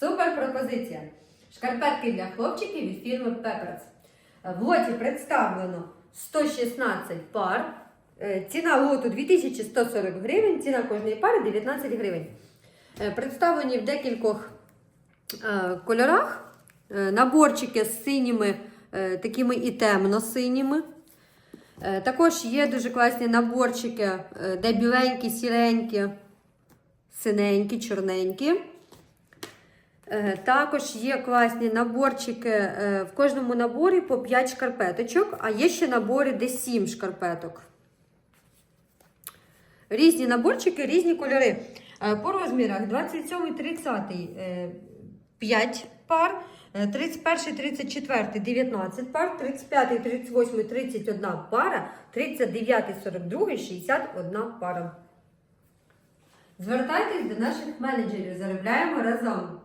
Супер пропозиція. Шкарпетки для хлопчиків від фірми Pepper's. В лоті представлено 116 пар. Е, Ціна лоту 2140 гривень, ціна кожної пари 19 гривень. Е, Представлені в декількох е, кольорах. Наборчики з синіми, такими і темно-синіми. Також є дуже класні наборчики, де біленькі, сіренькі, синенькі, чорненькі. Е, Також є класні наборчики. е, В кожному наборі по 5 шкарпеточок, а є ще набори, де 7 шкарпеток. Різні наборчики, різні кольори. Е, По розмірах 27 30 5 пар, е, 31 34 19 пар, 35 38 31 пара, 39 42 61 пара. Звертайтесь до наших менеджерів, заробляємо разом.